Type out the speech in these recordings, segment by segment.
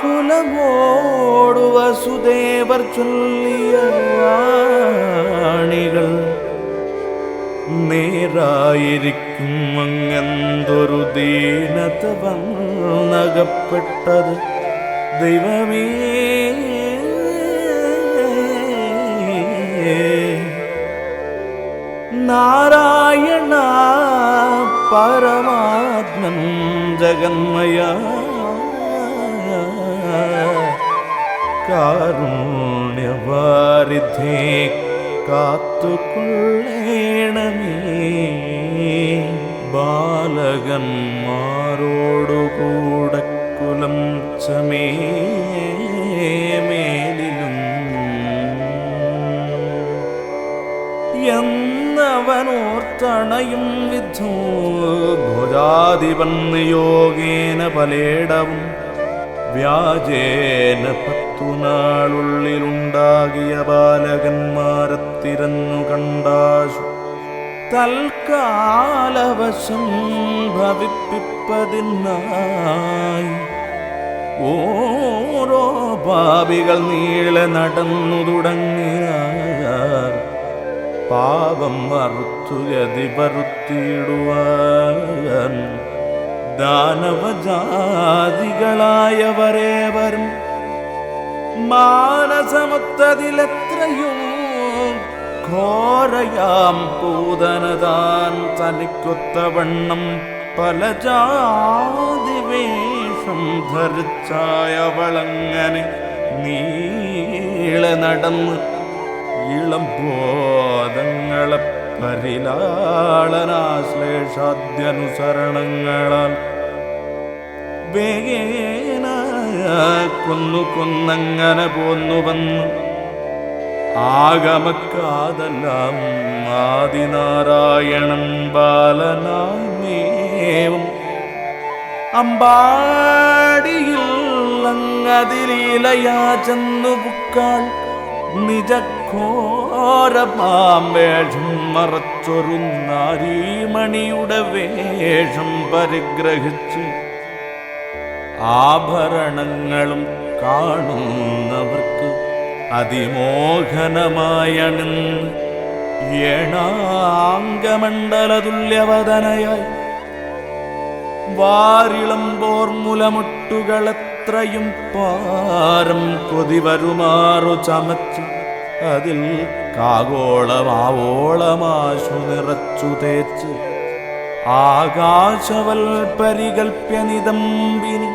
വ്യാകുലമോടു വസുദേവർ ചൊല്ലിയ ആണികൾ നേരായിരിക്കും അങ്ങന്തൊരു ദീനത വന്നകപ്പെട്ടത് ദൈവമേ. നാരായണ പരമാത്മൻ ജഗന്മയ കാരുണ്യവാരിധേ കാത്തുകൊള്ളേണമേ. ബാലകന്മാരോടുകൂടെ കുലം ചമേ മേലിലും. എന്നവനോർത്തണയും വിധോ ഭുജാധിപൻ യോഗേന പലേടവും വ്യാജേന പത്തു നാളുള്ളിലുണ്ടാകിയ ബാലകന്മാരത്തിരഞ്ഞു കണ്ടാശു. തൽക്കാലവശം ഭവിപ്പിപ്പതിനായി ഓരോ പാപികൾ നീളെ നടന്നു തുടങ്ങിയ പാപം വറുത്തു ഗതി പറുത്തിയിടുവാൻ ദാനവജാതികളായവരേവരും മാനസമത്തതിലെത്രയും ഘോരയാം പൂതനതാൻ തനിക്കൊത്തവണ്ണം പല ജാതി വേഷം ധരിച്ചായവളങ്ങനെ നീളെ നടന്ന് ഇളം ബോധങ്ങളെ പരിലാളനാശ്ലേഷാദ്യനുസരണങ്ങളാൽ വേഗേന കൊന്നു കൊന്നങ്ങനെ പോന്നു വന്നു. ആഗമക്കാതെല്ലാം ആദിനാരായണൻ ബാലനാമേവും. അമ്പാടിയിൽ അങ്ങതിലീലയാ ചെന്നു പുക്കാൾ നിജഘോരമാം വേഷം മറച്ചൊരു നാരീമണിയുടെ വേഷം പരിഗ്രഹിച്ച് ആഭരണങ്ങളും കാണുന്നവർക്ക് അതിമോഹനമായണിന്ന് ഏണാംഗമണ്ഡലതുല്യവദനയായി വാരിളമ്പോർ മുലമുട്ടുകളെത്രയും പാരം കൊതിവരുമാറു ചമച്ച് അതിൽ കാഗോളമാവോളമാശു നിറച്ചു തേച്ച് ആകാശവൽ പരികൽപ്യനിതമ്പിനി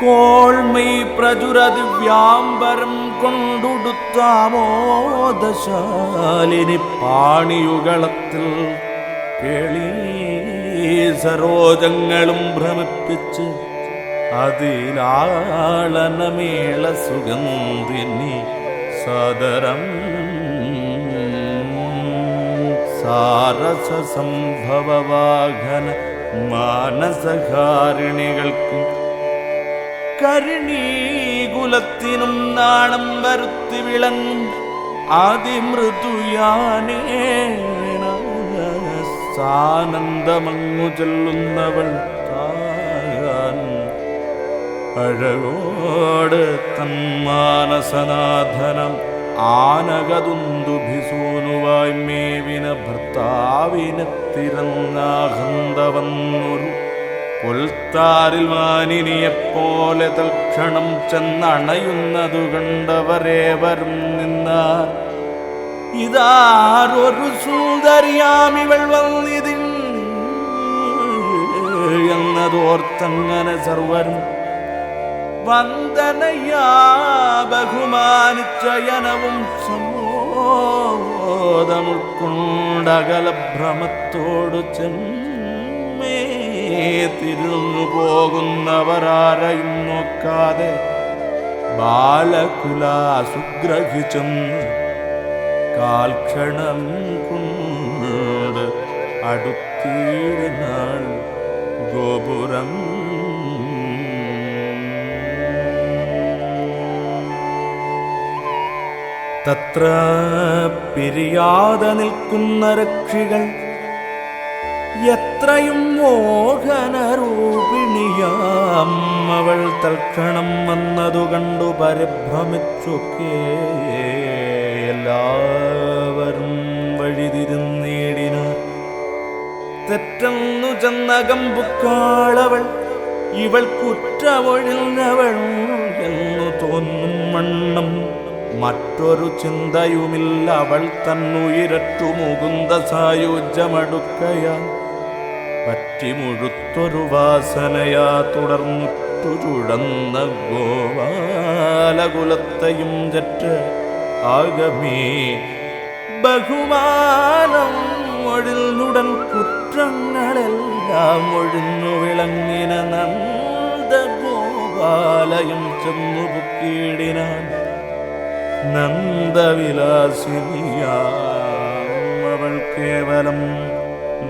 കോൾമൈ പ്രചുര ദിവ്യാംബരം കൊണ്ടുടുത്താമോദശാലിനി പാണിയുകളത്തിൽ കേളീ സരോജങ്ങളും ഭ്രമിപ്പിച്ച് അതിലാളനമേള സുഗന്ധിനി. സദരം. സാരസ സംഭവവാഹന മാനസഹാരിണികൾക്കും കരുണീകുലത്തിനും നാണം വരുത്തി വിളങ്ങും അതിമൃദുയാനേണ സാനന്ദമങ്ങു ചൊല്ലുന്നവൾ അഴകോട് തന്മാനസനാഥനം ആനകതുന്തുഭിസൂനുവായി മേവിന ഭർത്താവിനെ തിരന്നാഹന്ത വന്നൊരു പുൽത്താരിൽ മാനിനിയെപ്പോലെ തൽക്ഷണം ചെന്നണയുന്നതു കണ്ടവരേവരും നിന്ന ഇതാരൊരു സുന്ദരിയാമിവൾ വന്നിതിൻ എന്നതോർത്തങ്ങനെ സർവരും വന്ദനയാ ബഹുമാനിച്ചയനവും സമ്മോദമുൾക്കൊണ്ടകല ഭ്രമത്തോടു ചെമ്മേ തിരുന്നു പോകുന്നവരാരെയും നോക്കാതെ ബാലകുലാസുഗ്രഹിച്ചെന്ന് കാൽക്ഷണം കൊണ്ട് അടുത്തീടിനാൾ ഗോപുരം തത്ര പിരിയാതെ നിൽക്കുന്ന രക്ഷികൾ എത്രയും മോഹനരൂപിണിയാം. അവൾ തൽക്ഷണം വന്നതു കണ്ടു പരിഭ്രമിച്ചൊക്കെ എല്ലാവരും വഴിതിരുന്നേടിനാർ തെറ്റെന്നു ചെന്നകം പുക്കാളവൾ ഇവൾ കുറ്റമൊഴിഞ്ഞവൾ എന്നു തോന്നും വണ്ണം. മറ്റൊരു ചിന്തയുമില്ല. അവൾ തന്നുയിരറ്റു മുകുന്ദ പറ്റി മുഴുത്തൊരു വാസനയാ. തുടർന്നിട്ടു ചുഴന്ന ഗോപാലകുലത്തെയും ജറ്റ് ആകമേ. ബഹുമാനം ഒഴിൽനുടൻ കുറ്റങ്ങളെല്ലാം ഒഴിഞ്ഞു വിളങ്ങിന നന്ദ ഗോപാലയം ചെന്നു പുക്കീടിനാൻ നന്ദവിലാസിനിയാം. അവൾ കേവലം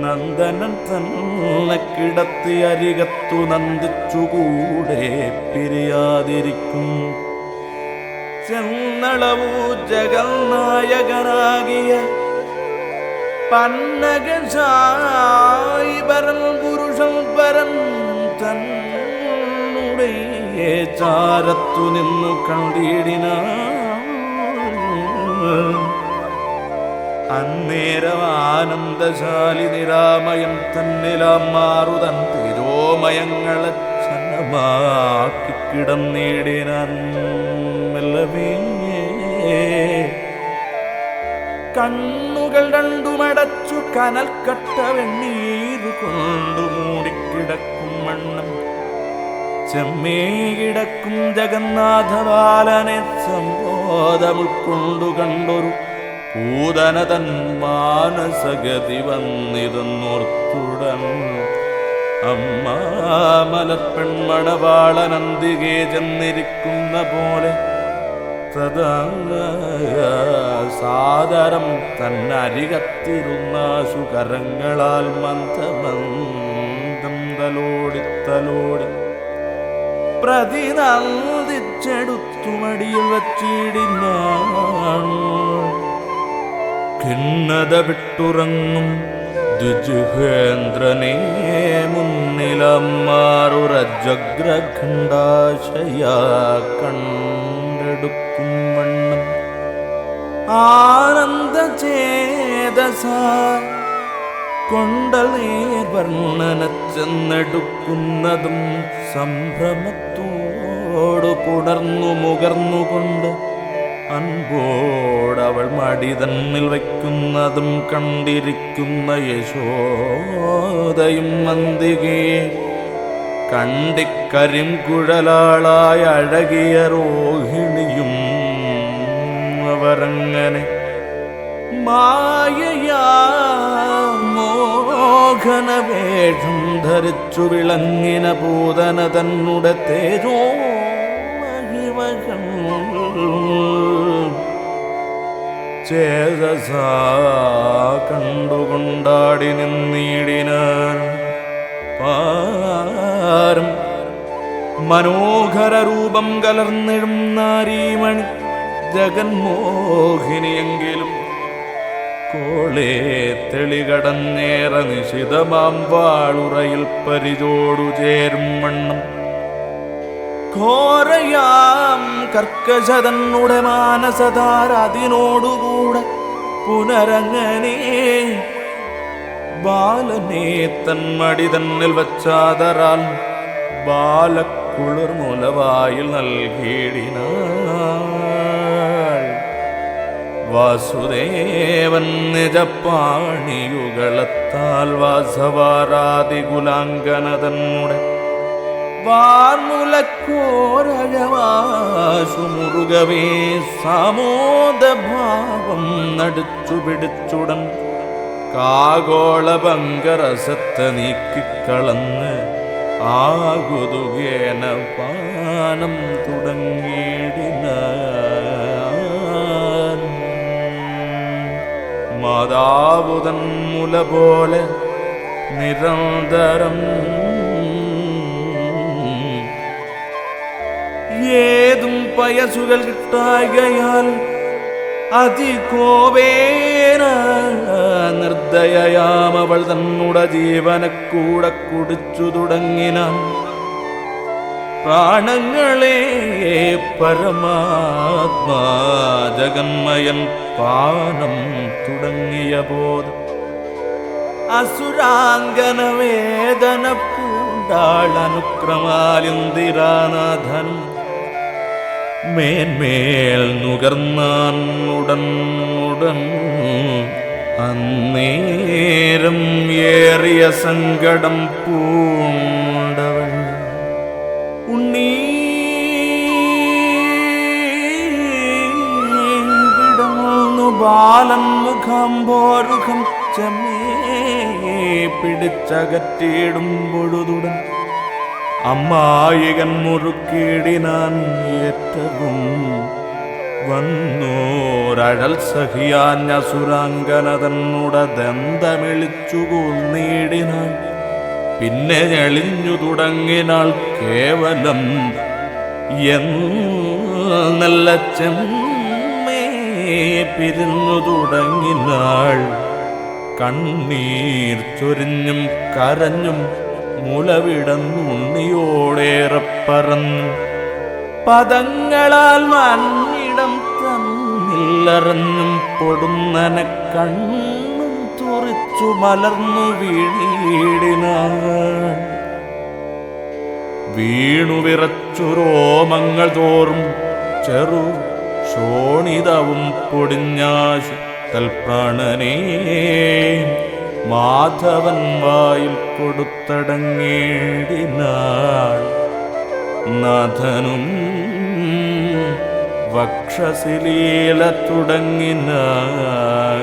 നന്ദനൻ തന്നെ കിടത്തി അരികത്തു നന്ദിച്ചുകൂടെ പിരിയാതിരിക്കും. ചെന്നളവു ജഗന്നായകനാകിയ പന്നകശായി പരൻ പുരുഷൻ പരൻ തന്നുടേ ചാരത്തു നിന്നു കണ്ടിടിന. അന്നേരം ആനന്ദശാലി നിരാമയം തന്നിലാം മാറുതൻ തിരോമയങ്ങളെ ചന്നമാക്കി കിടന്നിടിനാൻ മെല്ലവേ. കണ്ണുകൾ രണ്ടുമടച്ചു കനൽക്കട്ട വെണ്ണീരു കൊണ്ടു മൂടിക്കിടക്കും വണ്ണം ചെമ്മേ കിടക്കും ജഗന്നാഥ ബാലനെ സംബോധം ഉൾക്കൊണ്ടു കണ്ടൊരു പൂതന തൻ മാനസഗതി വന്നിരുന്നോർത്തുടൻ. അമ്മാമലപ്പെൺമണവാളനന്തികെ ചെന്നിരിക്കുന്ന പോലെ സദാ സാദരം തന്നരികത്തിരുന്ന സുകരങ്ങളാൽ മന്ദമന്ദം തലോടി തലോടി പ്രതിനന്ദിച്ചെടുത്തു മടിയിൽ വച്ചിടിനാണ് ഖിന്നത വിട്ടുറങ്ങും ദ്വിജുഹേന്ദ്രനെ മുന്നിലമ്മാറുരജഗ്രഖണ്ഡാശയ കണ്ടെടുക്കും വണ്ണം. ആനന്ദ ചേതസ കൊണ്ടൽ വർണന ചെന്നെടുക്കുന്നതും സംഭ്രമത്തോടു പുണർന്നു മുകർന്നുകൊണ്ട് അൻപോടവൾ മടി തന്നിൽ വയ്ക്കുന്നതും കണ്ടിരിക്കുന്ന യശോദയും മന്ദികേ കണ്ടിക്കരിം കുഴലാളായ അഴകിയ രോഹിണിയും അവരങ്ങനെ മായയാ മോഹനവേഷം ധരിച്ചു വിളങ്ങിന പൂതന തന്നുടെ തേജോ കണ്ടുകൊണ്ടാടി നിന്നീടിനാർ പാരം. മനോഹര രൂപം കലർന്നിടും നാരീമണി ജഗന്മോഹിനിയെങ്കിലും കോളേ തെളികടന്നേറ നിശിതമാം വാളുറയിൽ പരിചോടു ചേരും വണ്ണം. ഘോരയാം കർക്കശതന്നുടെ മാനസധാര അതിനോടുകൂടെ പുനരങ്ങനെ. ബാലനെ തന്മടി തന്നിൽ വച്ചാതറാൽ ബാലക്കുളിർ മുലവായിൽ നൽകിയിടിനാൾ വാസുദേവൻ നിജപ്പാണിയുകളത്താൽ വാസവാരാതി കുലാങ്കന വാർമുലക്കോരഴവാസുമുറുകവേ സാമോദഭാവം നടിച്ചു പിടിച്ചുടൻ കാഗോള പങ്കരസത്തെ നീക്കിക്കളന്ന് ആകുതുകേന പാനം തുടങ്ങിയിടിന മാതാവുതൻ മുല പോലെ നിരന്തരം ഏതും പയസുകൾ കിട്ടായകയാൽ അതികോപേന നിർദ്ദയയാമവൾ തന്നുട തന്നുടെ ജീവനെ കൂടെ കുടിച്ചു തുടങ്ങിനാൻ പ്രാണങ്ങളെ പരമാത്മാ ജഗന്മയൻ പാനം തുടങ്ങിയ ബോധം. അസുരാംഗന വേദന പൂണ്ടാളനുക്രമാലിന്ദിരാനാഥനും മേന്മേൽ നുകർന്നാൻ ഉടൻ ഉടൻ അന്നേരം ഏറിയ സങ്കടം പൂണ്ടവൾ ബാലൻ മുഖാംബോരുഖം ചെമ്മേ പിടിച്ചകറ്റിയിടും പൊഴുതുടൻ. അമ്മായികൻ മുറുക്കിടിനാൻ ഏറ്റവും വന്നോരഴൽ സഹിയാഞ്ഞ സുരാങ്കനതന്നുട ദന്തമിളിച്ചു കൊന്നീടിനാൾ പിന്നെ ഞെളിഞ്ഞു തുടങ്ങിനാൾ കേവലം എന്നല്ല ചെമ്മേ പിരിഞ്ഞു തുടങ്ങിനാൾ കണ്ണീർ ചൊരിഞ്ഞും കരഞ്ഞും മുലവിടന്നുണ്ണിയോടേറെ പറന്നു പദങ്ങളാൽ മണ്ണിടം തന്നില്ലറഞ്ഞും പൊടുന്നനെ കണ്ണും തുറിച്ചു മലർന്നു വീണീടിനാൾ വീണു വിറച്ചു രോമങ്ങൾ തോറും ചെറു ശോണിതവും പൊടിഞ്ഞാശു തൽപ്രാണനേ മാധവൻ വായിൽ കൊടുത്തടങ്ങേടിനാൾ നാഥനും വക്ഷശിലീല തുടങ്ങിനാൾ